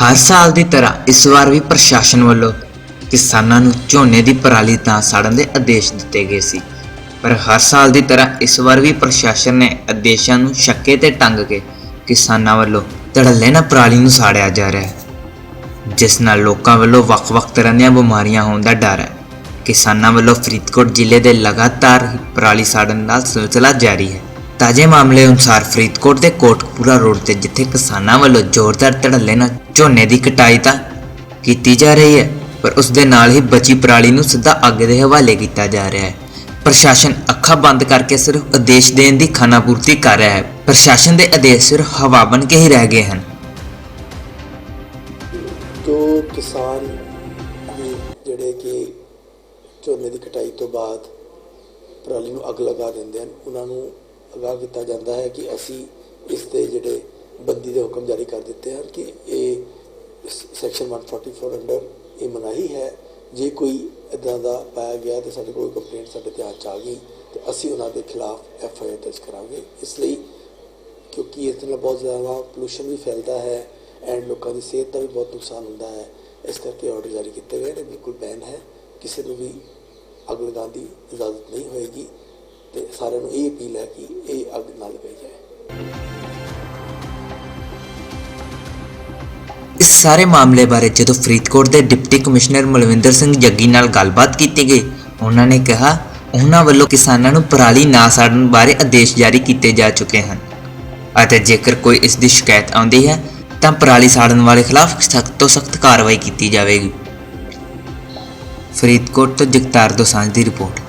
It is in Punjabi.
ਹਰ ਸਾਲ ਦੀ ਤਰ੍ਹਾਂ ਇਸ ਵਾਰ ਵੀ ਪ੍ਰਸ਼ਾਸਨ ਵੱਲੋਂ ਕਿਸਾਨਾਂ ਨੂੰ ਝੋਨੇ ਦੀ ਪਰਾਲੀ ਤਾਂ ਸਾੜਨ ਦੇ ਆਦੇਸ਼ ਦਿੱਤੇ ਗਏ ਸੀ। ਪਰ ਹਰ ਸਾਲ ਦੀ ਤਰ੍ਹਾਂ ਇਸ ਵਾਰ ਵੀ ਪ੍ਰਸ਼ਾਸਨ ਨੇ ਆਦੇਸ਼ਾਂ ਨੂੰ ਛੱਕੇ ਤੇ ਟੰਗ ਕੇ ਕਿਸਾਨਾਂ ਵੱਲੋਂ ਧੜੱਲੇ ਨਾਲ ਪਰਾਲੀ ਨੂੰ ਸਾੜਿਆ ਜਾ ਰਿਹਾ ਹੈ, ਜਿਸ ਨਾਲ ਲੋਕਾਂ ਵੱਲੋਂ ਵੱਖ-ਵੱਖ ਤਰ੍ਹਾਂ ਦੀਆਂ ਬਿਮਾਰੀਆਂ ਹੋਣ ਦਾ ਡਰ ਹੈ। ਕਿਸਾਨਾਂ ਵੱਲੋਂ ਫਰੀਦਕੋਟ ਜ਼ਿਲ੍ਹੇ ਦੇ ਲਗਾਤਾਰ ਪਰਾਲੀ ਸਾੜਨ ਦਾ ਸਿਲਸਿਲਾ ਜਾਰੀ ਹੈ। ਤਾਜ਼ੇ ਮਾਮਲੇ ਅਨੁਸਾਰ ਫਰੀਦਕੋਟ ਦੇ ਕੋਟਕਪੂਰਾ ਰੋਡ ਤੇ ਜਿੱਥੇ ਕਿਸਾਨਾਂ ਵੱਲੋਂ ਜ਼ੋਰਦਾਰ ਧੜੱਲੇ ਨਾਲ ਝੋਨੇ ਦੀ ਕਟਾਈ ਤਾਂ ਕੀਤੀ ਜਾ ਰਹੀ ਹੈ, ਪਰ ਉਸ ਦੇ ਨਾਲ ਹੀ ਬਚੀ ਪਰਾਲੀ ਨੂੰ ਸਿੱਧਾ ਅੱਗ ਦੇ ਹਵਾਲੇ ਕੀਤਾ ਜਾ ਰਿਹਾ ਹੈ। ਪ੍ਰਸ਼ਾਸਨ ਅੱਖਾਂ ਬੰਦ ਕਰਕੇ ਸਿਰਫ ਆਦੇਸ਼ ਦੇਣ ਦੀ ਖਾਨਾਪੂਰਤੀ ਕਰ ਰਿਹਾ ਹੈ। ਪ੍ਰਸ਼ਾਸਨ ਦੇ ਆਦੇਸ਼ ਸਿਰਫ ਹਵਾ ਬਣ ਕੇ ਹੀ ਰਹਿ ਗਏ ਹਨ। ਜੋ ਕਿਸਾਨ ਜਿਹੜੇ ਕਿ ਝੋਨੇ ਦੀ ਕਟਾਈ ਤੋਂ ਬਾਅਦ ਪਰਾਲੀ ਨੂੰ ਅੱਗ ਲਗਾ ਦਿੰਦੇ ਹਨ, ਉਹਨਾਂ ਨੂੰ ਅਗਾਹ ਕੀਤਾ ਜਾਂਦਾ ਹੈ ਕਿ ਅਸੀਂ ਇਸ 'ਤੇ ਜਿਹੜੇ ਬੰਦੀ ਦੇ ਹੁਕਮ ਜਾਰੀ ਕਰ ਦਿੱਤੇ ਹਨ ਕਿ ਇਹ ਸੈਕਸ਼ਨ 144 ਅੰਡਰ ਇਹ ਮਨਾਹੀ ਹੈ। ਜੇ ਕੋਈ ਇਦਾਂ ਦਾ ਪਾਇਆ ਗਿਆ ਤੇ ਸਾਡੇ ਕੋਲ ਕੰਪਲੇਂਟ ਸਾਡੇ ਧਿਆਨ ਚ ਆ ਗਈ, ਤੇ ਅਸੀਂ ਉਹਨਾਂ ਦੇ ਖਿਲਾਫ ਐਫ ਆਈ ਆਰ ਦਰਜ ਕਰਾਂਗੇ। ਇਸ ਲਈ ਕਿਉਂਕਿ ਇਸ ਨਾਲ ਬਹੁਤ ਜ਼ਿਆਦਾ ਪੋਲੂਸ਼ਨ ਵੀ ਫੈਲਦਾ ਹੈ ਐਂਡ ਲੋਕਾਂ ਦੀ ਸਿਹਤ ਦਾ ਵੀ ਬਹੁਤ ਨੁਕਸਾਨ ਹੁੰਦਾ ਹੈ। ਇਸ ਕਰਕੇ ਆਰਡਰ ਜਾਰੀ ਕੀਤੇ ਗਏ ਨੇ, ਬਿਲਕੁਲ ਬੈਨ ਹੈ। ਕਿਸੇ ਨੂੰ ਵੀ ਅੱਗ ਲਗਾਉਣ ਦੀ ਇਜਾਜ਼ਤ ਨਹੀਂ ਹੋਏਗੀ। ਤੇ ਸਾਰਿਆਂ ਨੂੰ ਇਹ ਅਪੀਲ ਹੈ ਕਿ ਇਹ ਅੱਗ ਨਾ ਲਗਾਈ ਜਾਏ। ਇਸ ਸਾਰੇ ਮਾਮਲੇ ਬਾਰੇ ਜਦੋਂ ਫਰੀਦਕੋਟ ਦੇ ਡਿਪਟੀ ਕਮਿਸ਼ਨਰ ਮਲਵਿੰਦਰ ਸਿੰਘ ਜੱਗੀ ਨਾਲ ਗੱਲਬਾਤ ਕੀਤੀ ਗਈ, ਉਹਨਾਂ ਨੇ ਕਿਹਾ, ਉਹਨਾਂ ਵੱਲੋਂ ਕਿਸਾਨਾਂ ਨੂੰ ਪਰਾਲੀ ਨਾ ਸਾੜਨ ਬਾਰੇ ਆਦੇਸ਼ ਜਾਰੀ ਕੀਤੇ ਜਾ ਚੁੱਕੇ ਹਨ। ਅਤੇ ਜੇਕਰ ਕੋਈ ਇਸ ਦੀ ਸ਼ਿਕਾਇਤ ਆਉਂਦੀ ਹੈ, ਤਾਂ ਪਰਾਲੀ ਸਾੜਨ ਵਾਲੇ ਖਿਲਾਫ ਸਖਤ ਤੋਂ ਸਖਤ ਕਾਰਵਾਈ ਕੀਤੀ ਜਾਵੇਗੀ। ਫਰੀਦਕੋਟ ਤੋਂ ਜਗਤਾਰ ਦੋਸਾਂਝ ਦੀ ਰਿਪੋਰਟ।